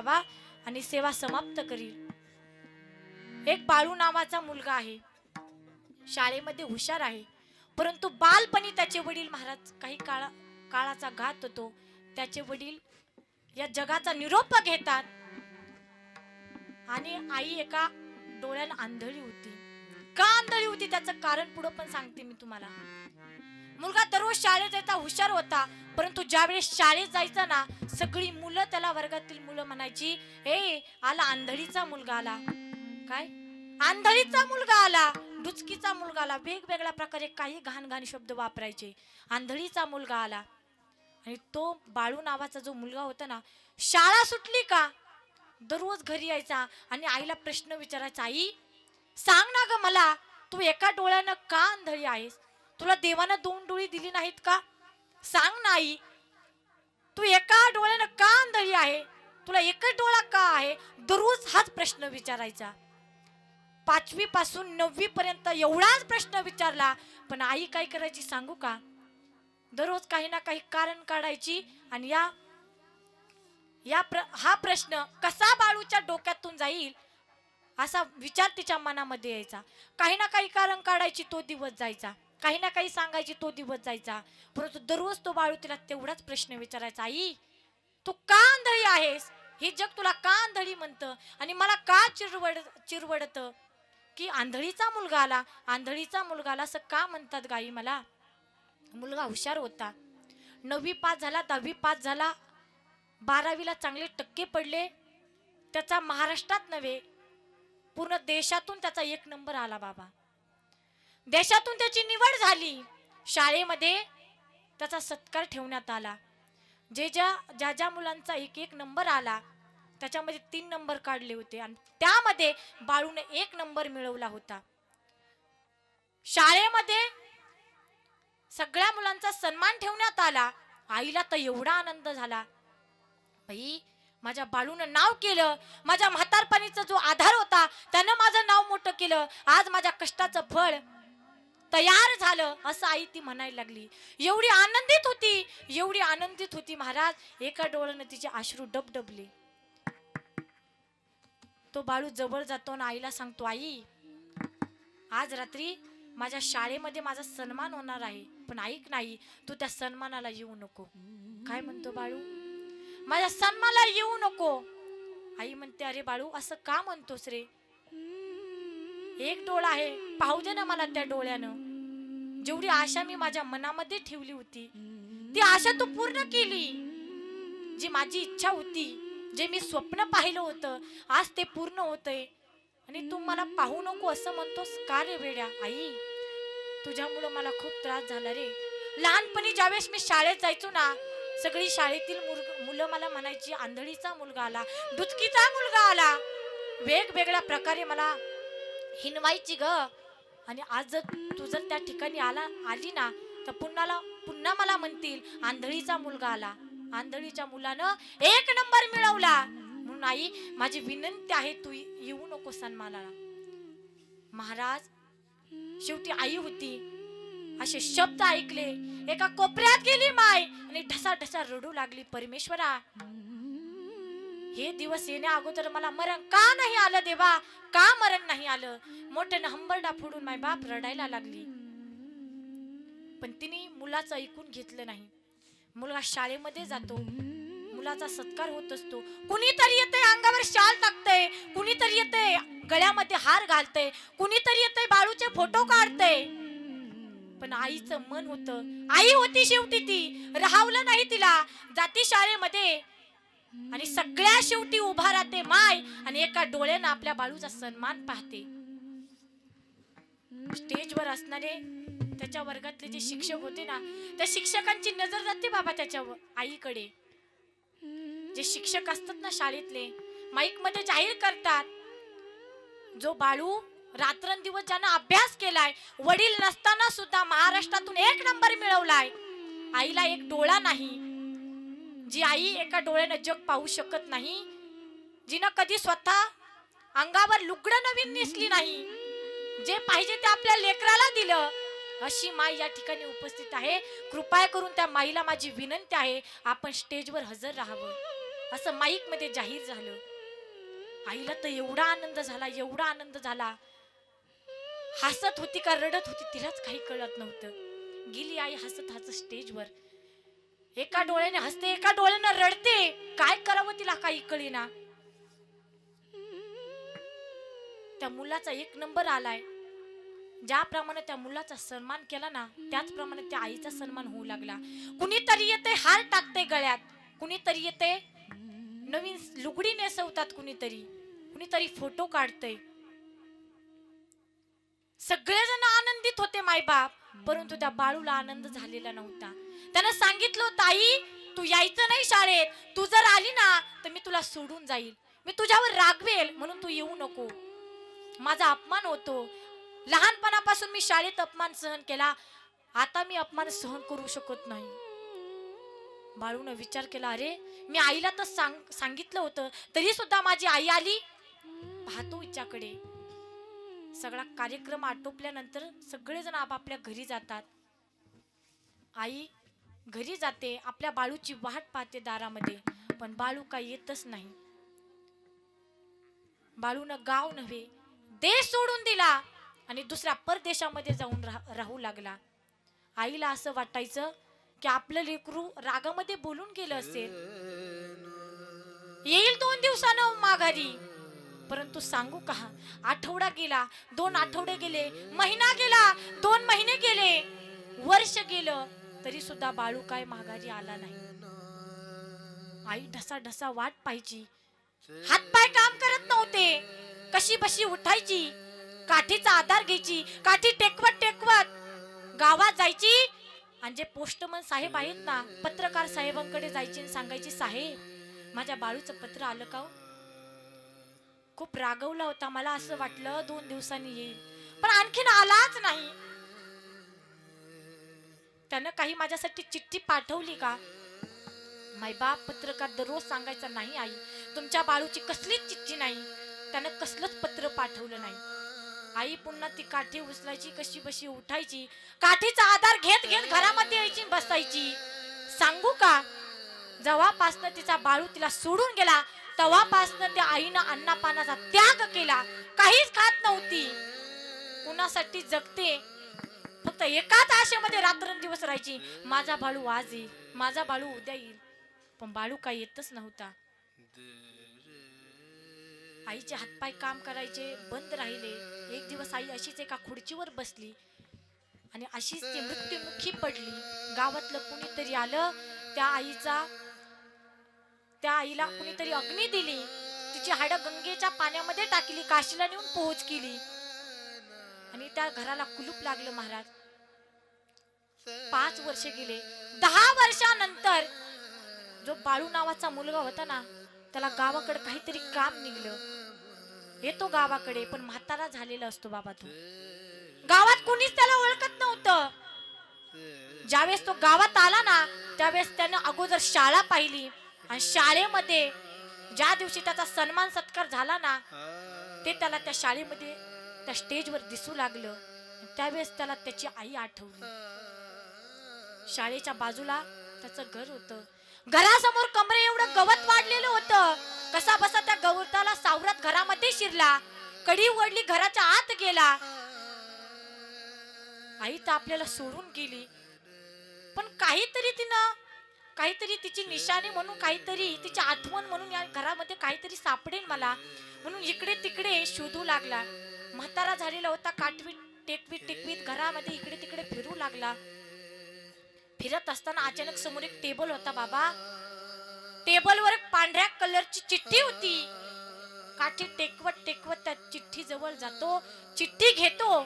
व्हावा आणि सेवा समाप्त करील. एक बाळू नावाचा मुलगा आहे. शाळेमध्ये हुशार आहे. परंतु बालपणी त्याचे वडील महाराज काही काळा काळाचा घात होतो. त्याचे वडील या जगाचा निरोप घेतात. आणि आई एका डोळ्याला आंधळी होती. का आंधळी होती त्याचं कारण पुढं पण सांगते मी तुम्हाला. मुलगा दररोज शाळेत येता हुशार होता परंतु ज्यावेळेस शाळेत जायचा ना सगळी मुलं त्याला वर्गातील मुलं म्हणायची हे आला आंधळीचा मुलगा आला. काय? आंधळीचा मुलगा आला डुचकीचा मुलगा आला वेगवेगळ्या प्रकारे काही घाण घाण शब्द वापरायचे. आंधळीचा मुलगा आला. आणि तो बाळू नावाचा जो मुलगा होता ना शाळा सुटली का? दररोज घरी यायचा आणि आईला प्रश्न विचारायचा आई सांग ना ग मला तू एका डोळ्यानं का आंधळी आहेस? तुला देवानं दोन डोळी दिली नाहीत का? सांग ना आई तू एका डोळ्यानं का आंधळी आहे? तुला एकच डोळा का आहे? दररोज हाच प्रश्न विचारायचा. पाचवी पासून नववी पर्यंत एवढाच प्रश्न विचारला पण आई काय करायची सांगू का? दररोज काही ना काही कारण काढायची आणि या या प्र हा प्रश्न कसा बाळूच्या डोक्यातून जाईल असा विचार तिच्या मनामध्ये यायचा. काही ना काही कारण काढायची तो दिवस जायचा. काही ना काही सांगायची तो दिवस जायचा. परंतु दररोज तो बाळू तिला तेवढाच प्रश्न विचारायचा आई तू का आंधळी आहेस? हे जग तुला का आंधळी म्हणतं? आणि मला का चिरवड चिरवडत? की आंधळीचा मुलगा आला आंधळीचा मुलगा आला असं का म्हणतात गाई मला? मुलगा हुशार होता. नववी पास झाला दहावी पास झाला बारावीला चांगले टक्के पडले. त्याचा महाराष्ट्रात नव्हे पूर्ण देशातून त्याचा एक नंबर आला बाबा. देशातून त्याची निवड झाली. शाळेमध्ये त्याचा सत्कार ठेवण्यात आला. जे ज्या ज्या ज्या मुलांचा एक एक नंबर आला त्याच्यामध्ये तीन नंबर काढले होते आणि त्यामध्ये बाळूने एक नंबर मिळवला होता. शाळेमध्ये सगळ्या मुलांचा सन्मान ठेवण्यात आला. आईला तर एवढा आनंद झाला. बाई माझ्या बाळूनं नाव केलं. माझ्या म्हातारपणीचा जो आधार होता त्यानं माझं नाव मोठं केलं. आज माझ्या कष्टाचं फळ तयार झालं असं आई ती म्हणायला लागली. एवढी आनंदित होती एवढी आनंदित होती महाराज. एका डोळ्यानं तिचे अश्रू डबडबले. तो बाळू जवळ जातो आणि आईला सांगतो आई आज रात्री माझ्या शाळेमध्ये माझा सन्मान होणार आहे पण ऐक नाही तू त्या सन्मानाला येऊ नको. काय म्हणतो बाळू? माझ्या सन्मानाला येऊ नको. आई म्हणते अरे बाळू असं का म्हणतोस रे? एक डोळा आहे. पाहू दे ना मला त्या डोळ्यानं. जेवढी आशा मी माझ्या मनामध्ये ठेवली होती ती आशा तू पूर्ण केली. जी माझी इच्छा होती जे मी स्वप्न पाहिलं होतं आज ते पूर्ण होतंय. आणि तू मला पाहू नको असं म्हणतोस का रे वेड्या? आई तुझ्यामुळं मला खूप त्रास झाला रे. लहानपणी ज्यावेळेस मी शाळेत जायचो ना सगळी शाळेतील मुलग- मुलं मला म्हणायची आंधळीचा मुलगा आला दुचकीचा मुलगा आला. वेगवेगळ्या प्रकारे मला हिनवायची ग. आणि आज जर तू जर त्या ठिकाणी आला आली ना तर पुन्हाला पुन्हा मला म्हणतील आंधळीचा मुलगा आला. आंधळीच्या मुलानं एक नंबर मिळवला. म्हणून आई माझी विनंती आहे तू येऊ नको सन्मानाला. महाराज शेवटी आई होती. असे शब्द ऐकले. एका कोपऱ्यात गेली माय. आणि ढसा ढसा रडू लागली परमेश्वरा. हे दिवस येण्या अगोदर मला मरण का नाही आलं देवा? का मरण नाही आलं? मोठ्यानं हंबरडा फोडून माय बाप रडायला लागली. पण तिने मुलाचं ऐकून घेतलं नाही. मुलगा शाळेमध्ये जातो. मुलाचा सत्कार होत असतो. कुणीतरी येते अंगावर शाल टाकतंय. कुणीतरी येते गळ्यामध्ये हार घालतंय. कुणीतरी येते बाळूचे फोटो काढतय. पण आईचं मन होतं. आई होती शेवटी ती. राहावलं नाही तिला. जाती शाळेमध्ये. आणि सगळ्या शेवटी उभा राहते माय आणि एका डोळ्यानं आपल्या बाळूचा सन्मान पाहते. स्टेजवर असणारे त्याच्या वर्गातले जे शिक्षक होते ना त्या शिक्षकांची नजर जाते बाबा त्याच्या आईकडे. जे शिक्षक असतात ना शाळेतले माईकमध्ये जाहीर करतात जो बाळू रात्रंदिवस ज्यानं अभ्यास केलाय वडील नसताना सुद्धा महाराष्ट्रातून एक नंबर मिळवलाय. आईला एक डोळा नाही जी आई एका डोळ्यानं जग पाहू शकत नाही जिनं कधी स्वतः अंगावर लुगडं नवीन नेसली नाही जे पाहिजे ते आपल्या लेकराला दिलं अशी माई या ठिकाणी उपस्थित आहे. कृपया करून त्या माईला माझी विनंती आहे आपण स्टेजवर हजर राहावं. असं माईकमध्ये जाहीर झालं. आईला तर एवढा आनंद झाला एवढा आनंद झाला. हसत होती का रडत होती तिलाच काही कळत नव्हतं. गेली आई हसत हसत स्टेजवर. एका डोळ्याने हसते एका डोळ्याने रडते. काय करावं तिला काही कळेना. त्या मुलाचा एक नंबर आलाय. ज्याप्रमाणे त्या मुलाचा सन्मान केला ना त्याचप्रमाणे त्या आईचा सन्मान होऊ लागला. कुणीतरी येते हार टाकते गळ्यात. कुणीतरी येते नवीन लुगडी नेसवतात कुणीतरी. कुणीतरी फोटो काढतय. सगळेजण आनंदित होते मायबाप परंतु त्या बाळूला आनंद झालेला नव्हता. त्यानं सांगितलं ताई तू यायचं नाही शाळेत. तू जर आली ना तर मी तुला सोडून जाईल. मी तुझ्यावर रागवेल म्हणून तू येऊ नको. माझा अपमान होतो. लहानपणापासून मी शाळेत अपमान सहन केला. आता मी अपमान सहन करू शकत नाही. बाळून विचार केला अरे मी आईला तर सांग सांगितलं होतं. तरी सुद्धा माझी आई आली. पाहतो हिच्याकडे. सगळा कार्यक्रम आटोपल्यानंतर सगळेजण आपापल्या घरी जातात. आई घरी जाते आपल्या बाळूची वाट पाहते दारामध्ये पण बाळू काय येतच नाही. बाळून गाव नव्हे देश सोडून दिला आणि दुसऱ्या परदेशामध्ये जाऊन राह- राहू लागला. आईला असं वाटायचं की आपलं लेकरू रागामध्ये बोलून गेलं असेल. येईल दोन दिवसानं माघारी. परंतु सांगू का आठवडा गेला दोन आठवडे गेले महिना गेला दोन महिने गेले वर्ष गेलं तरी सुद्धा बाळू काय माघारी आला नाही. आई ढसा ढसा वाट पाहिजे हातपाय काम करत नव्हते. कशी बशी उठायची. काठीचा आधार घ्यायची. काठी टेकवत टेकवत. गावात जायची. आणि जे पोस्टमन साहेब आहेत ना पत्रकार साहेबांकडे जायची आणि सांगायची साहेब माझ्या बाळूचं पत्र आलं का हो?" खूप रागवला होता. मला असं वाटलं दोन दिवसांनी येईल. पण आणखीन आलाच नाही. त्यानं काही माझ्यासाठी चिठ्ठी पाठवली का? बाप पत्रकार दररोज सांगायचा नाही आई तुमच्या बाळूची कसलीच चिठ्ठी नाही. त्यानं कसलंच पत्र पाठवलं नाही. आई पुन्हा ती काठी उचलायची कशी बशी उठायची. काठीचा आधार घेत घेत घरामध्ये यायची बसायची. सांगू का? जेव्हापासनं तिचा बाळू तिला सोडून गेला तेव्हापासनं त्या आईनं अन्नापानाचा त्याग केला. काहीच खात नव्हती. कुणासाठी जगते? फक्त एकाच आशेमध्ये रात्रंदिवस राहायची. माझा बाळू आज येईल. माझा बाळू उद्या येईल. पण बाळू काही येतच नव्हता. आईचे हातपाय काम करायचे बंद राहिले. एक दिवस आई अशीच एका खुर्चीवर बसली आणि अशीच ती मृत्युमुखी पडली. गावातलं कुणीतरी आलं. त्या आईचा त्या आईला कुणीतरी अग्नी दिली. तिची हाडं गंगेच्या पाण्यामध्ये टाकली काशीला नेऊन पोहोच केली. आणि त्या घराला कुलूप लागलं महाराज. पाच वर्ष गेले. दहा वर्षानंतर जो बाळू नावाचा मुलगा होता ना त्याला गावाकडे काहीतरी काम निघलं. येतो गावाकडे पण म्हातारा झालेला असतो बाबा तो. गावात कोणीच त्याला ओळखत नव्हतं. ज्यावेळेस तो गावात आला ना त्यावेळेस त्यानं अगोदर शाळा पाहिली. आणि शाळेमध्ये ज्या दिवशी त्याचा सन्मान सत्कार झाला ना ते त्याला त्या शाळेमध्ये त्या स्टेजवर दिसू लागलं. त्यावेळेस त्याला त्याची आई आठवली. शाळेच्या बाजूला त्याचं घर होतं. घरासमोर कमरे एवढं गवत वाढलेलं होतं. कसा बसा त्या गवताला सावरत घरामध्ये शिरला. कडी ओढली घराच्या आत गेला. आई तर आपल्याला सोडून गेली. पण काहीतरी तिनं काहीतरी तिची निशाणी म्हणून काहीतरी तिची आठवण म्हणून या घरामध्ये काहीतरी सापडेल मला. म्हणून इकडे तिकडे शोधू लागला. म्हातारा झालेला होता काठवीत टेकवीत टेकवीत घरामध्ये इकडे तिकडे फिरू लागला. फिरत असताना अचानक समोर एक टेबल होता बाबा. टेबलवर एक पांढऱ्या कलरची चिठ्ठी होती. काठी टेकवत टेकवत त्या चिठ्ठी जवळ जातो चिठ्ठी घेतो.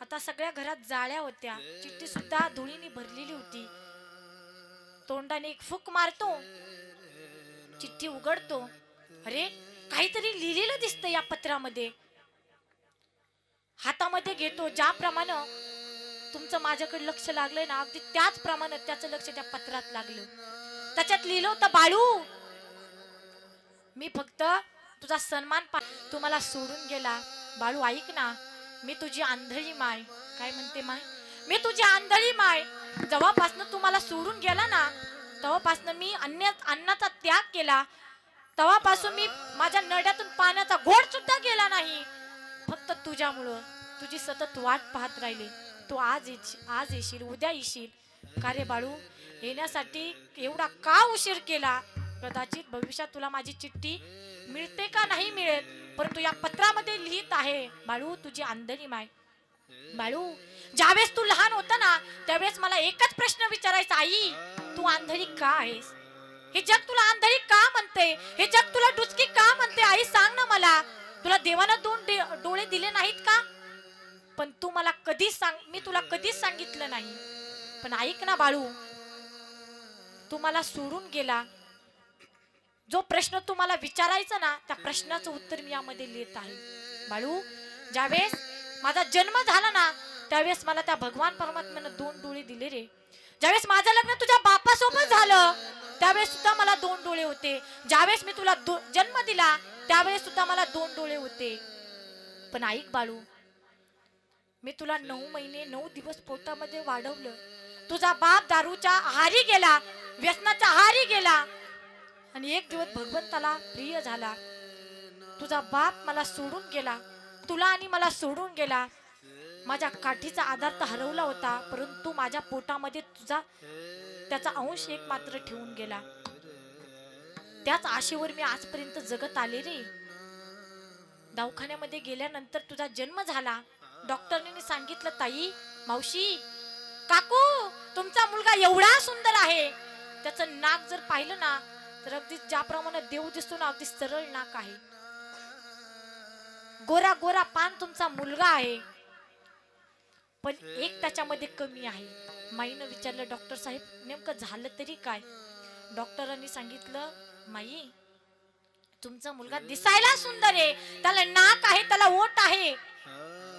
आता सगळ्या घरात जाळ्या होत्या. चिठ्ठी सुद्धा धुळीने भरलेली होती. तोंडाने एक फुक मारतो. चिठ्ठी उघडतो. अरे काहीतरी लिहिलेलं दिसतं या पत्रामध्ये. हातामध्ये घेतो ज्याप्रमाणे तुमचं माझ्याकडे लक्ष लागलंय ना अगदी त्याचप्रमाणे त्याचं लक्ष त्या पत्रात लागलं. त्याच्यात लिहिलं होतं बाळू मी फक्त तुझा सन्मान पा तुम्हाला सोडून गेला. बाळू ऐक ना मी तुझी आंधळी माय. काय म्हणते माय? मी तुझी आंधळी माय. जेव्हापासनं तुम्हाला सोडून गेला ना तेव्हापासनं मी अन्य अन्नाचा त्याग केला. तेव्हापासून मी माझ्या नड्यातून पाण्याचा घोड सुद्धा गेला नाही. फक्त तुझ्यामुळं. तुझी सतत वाट पाहत राहिले. तू आज आज येशील उद्या येशील. का रे बाळू? येण्यासाठी एवढा का उशीर केला? कदाचित भविष्यात तुला माझी चिठ्ठी मिळते का नाही मिळेल? परंतु या पत्रामध्ये लिहित आहे. बाळू तुझी आंधळी माय. बाळू ज्यावेळेस तू लहान होता ना त्यावेळेस मला एकच प्रश्न विचारायचा आई तू आंधळी का आहेस? हे जग तुला आंधळी का म्हणते? हे जग तुला डुचकी का म्हणते? आई सांग ना मला. तुला देवानं दोन डोळे दिले नाहीत का? पण तू मला कधीच सांग मी तुला कधीच सांगितलं नाही. पण ऐक ना बाळू तू मला सोडून गेला. जो प्रश्न तुम्हाला विचारायचा ना त्या प्रश्नाचं उत्तर मी यामध्ये लिहित आहे. बाळू ज्यावेळेस माझा जन्म झाला ना त्यावेळेस मला त्या भगवान परमात्म्यानं दोन डोळे दिले रे. ज्यावेळेस माझं लग्न तुझ्या बापासोबत झालं त्यावेळेस सुद्धा मला दोन डोळे होते. ज्यावेळेस मी तुला जन्म दिला त्यावेळेस सुद्धा मला दोन डोळे होते. पण ऐक बाळू मी तुला नऊ महिने नऊ दिवस पोटामध्ये वाढवलं. तुझा बाप दारूच्या आहारी गेला व्यसनाच्या आहारी गेला. आणि एक दिवस भगवंताला प्रिय झाला. तुझा बाप मला सोडून गेला. तुला आणि मला सोडून गेला. माझ्या काठीचा आधार तर हरवला होता परंतु माझ्या पोटामध्ये तुझा त्याचा अंश एक मात्र ठेवून गेला. त्याच आशेवर मी आजपर्यंत जगत आले रे दवाखान्यामध्ये गेल्यानंतर तुझा जन्म झाला. डॉक्टरने सांगितलं ताई मावशी काकू तुमचा मुलगा एवढा सुंदर आहे. त्याचं नाक जर पाहिलं ना तर अगदी ज्याप्रमाणे देव दिसतो ना अगदी सरळ नाक आहे. गोरा गोरा पान तुमचा मुलगा आहे. पण एक त्याच्यामध्ये कमी आहे. माईनं विचारलं डॉक्टर साहेब नेमकं झालं तरी काय? डॉक्टरांनी सांगितलं माई तुमचा मुलगा दिसायला सुंदर आहे. त्याला नाक आहे त्याला ओठ आहे.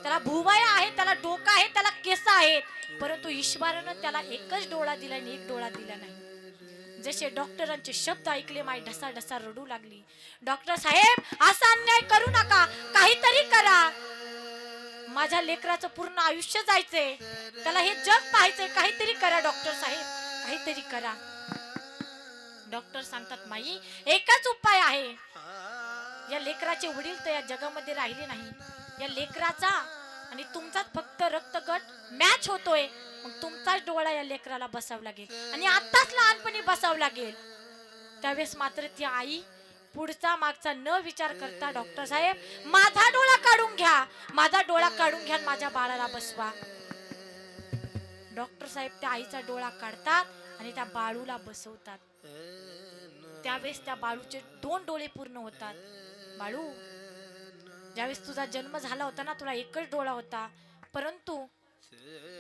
त्याला भुवया आहे त्याला डोका आहे त्याला केस आहेत. परंतु ईश्वरानं त्याला एकच डोळा दिला आणि एक डोळा दिला नाही. जसे डॉक्टरांचे शब्द ऐकले माय ढसा ढसा रडू लागली. डॉक्टर साहेब असा अन्याय करू नका. काहीतरी करा. माझ्या लेकराचं पूर्ण आयुष्य जायचंय. त्याला हे जग पाहायचंय. काहीतरी करा डॉक्टर साहेब. काहीतरी करा. डॉक्टर सांगतात माई एकच उपाय आहे. या लेकराचे वडील तर या जगामध्ये राहिले नाही. या लेकराचा आणि तुमचाच फक्त रक्तगट मॅच होतोय. मग तुमचाच डोळा या लेकराला बसावं लागेल. आणि आत्ताच लहानपणी बसावं लागेल. त्यावेळेस मात्र ती आई पुढचा मागचा न विचार करता डॉक्टर साहेब माझा डोळा काढून घ्या. माझा डोळा काढून घ्या माझ्या बाळाला बसवा. डॉक्टर साहेब त्या आईचा डोळा काढतात आणि त्या बाळूला बसवतात. त्यावेळेस त्या बाळूचे दोन डोळे पूर्ण होतात. बाळू ज्यावेळेस तुझा जन्म झाला होता ना तुला एकच डोळा होता. परंतु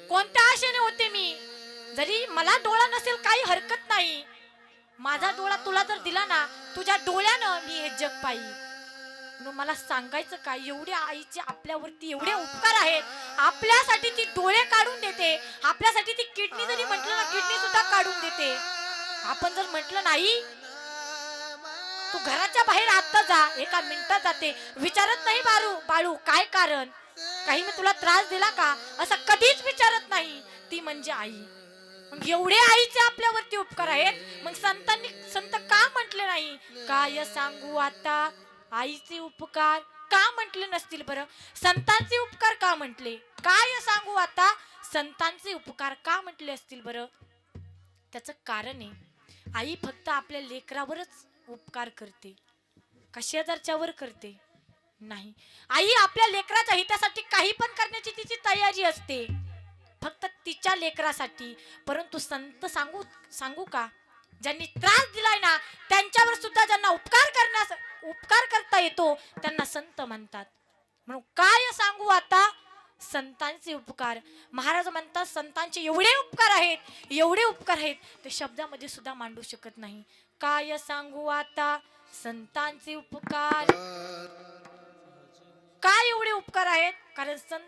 कोणत्या आशेने होते मी? जरी मला डोळा नसेल काही हरकत नाही. माझा डोळा तुला जर दिला ना तुझ्या डोळ्यानं मी हे जग पाहिजे म्हणून मला सांगायचं काय एवढ्या आईचे आपल्यावरती एवढे उपकार आहेत. आपल्यासाठी ती डोळे काढून देते. आपल्यासाठी ती किडनी जरी म्हटलं ना किडनी सुद्धा काढून देते. आपण जर म्हटलं नाही तू घराच्या बाहेर आता जा. एका मिनिटात जाते. विचारत नाही बारू बाळू काय कारण? काही मी तुला त्रास दिला का? असं कधीच विचारत नाही. ती म्हणजे आई. मग एवढे आईचे आपल्यावरती उपकार आहेत. मग संतांनी संत का म्हटले नाही? काय सांगू आता? आईचे उपकार का म्हटले नसतील बरं? संतांचे उपकार का म्हटले? काय सांगू आता? संतांचे उपकार का म्हटले असतील बरं? त्याचं कारण आहे आई फक्त आपल्या लेकरावरच उपकार करते. का शेजारच्यावर करते? नाही. आई आपल्या लेकराच्या हितासाठी काही पण करण्याची तिची तयारी असते. फक्त तिच्या लेकरासाठी. परंतु संत सांगू सांगू का? ज्यांनी त्रास दिलाय ना त्यांच्यावर सुद्धा ज्यांना उपकार करण्यास उपकार करता येतो त्यांना संत म्हणतात. म्हणून काय सांगू आता? संतांचे उपकार. महाराज म्हणतात संतांचे एवढे उपकार आहेत एवढे उपकार आहेत ते शब्दामध्ये सुद्धा मांडू शकत नाही. काय सांगू आता? संतांचे उपकार. काय एवढे उपकार आहेत? कारण संत